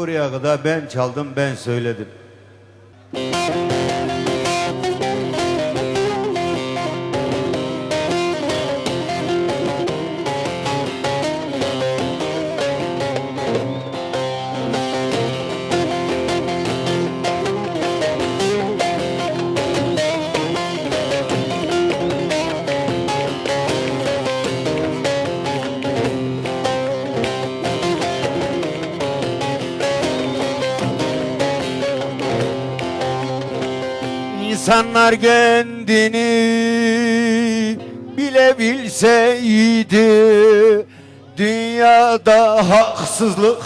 Buraya kadar ben çaldım, ben söyledim. İnsanlar kendini bilebilseydi Dünyada haksızlık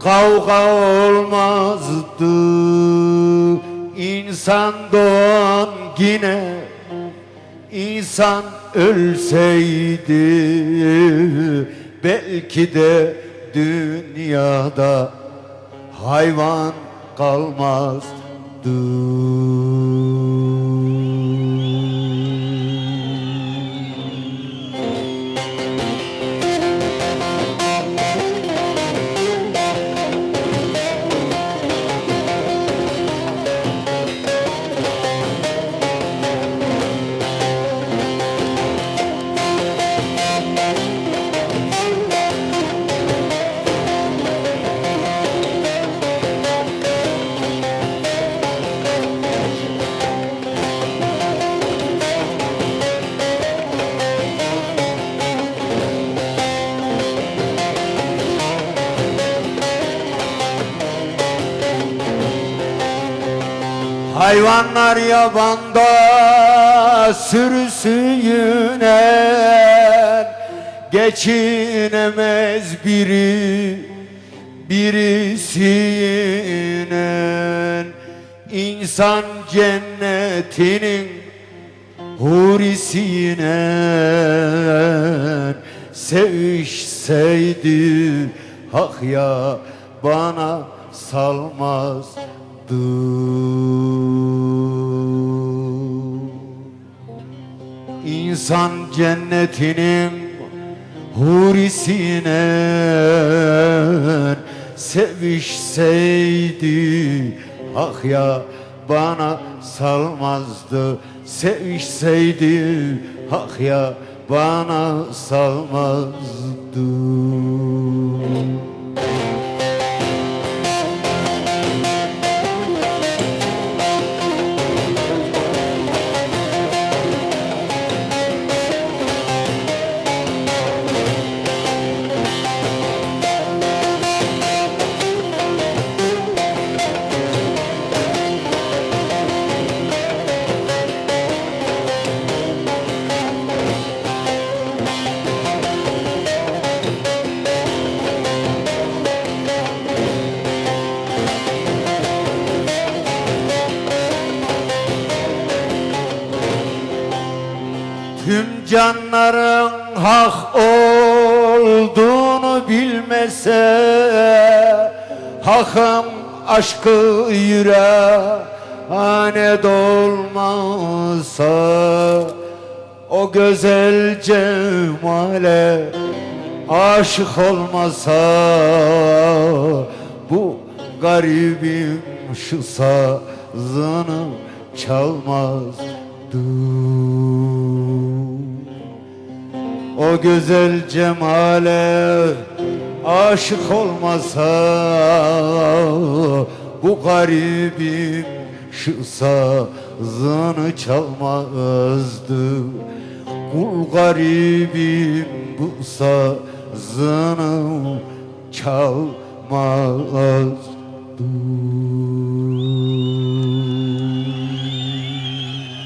kavga olmazdı İnsan doğan yine insan ölseydi Belki de dünyada hayvan kalmazdı. Thank Hayvanlar yabanda sürüsü yüner Geçinemez biri birisinin İnsan cennetinin hurisine sevişseydi hak ya bana salmazdı. İnsan cennetinin hurisine sevişseydi ah ya bana salmazdı. Sevişseydi ah ya bana salmazdı canların hak olduğunu bilmese Hakım aşkı yüreğine dolmasa O güzel cemale aşık olmasa Bu garibim şu sazını çalmazdı o güzel cemale aşık olmasa Bu garibim şu sazını çalmazdı. Kul garibim bu sazını çalmazdı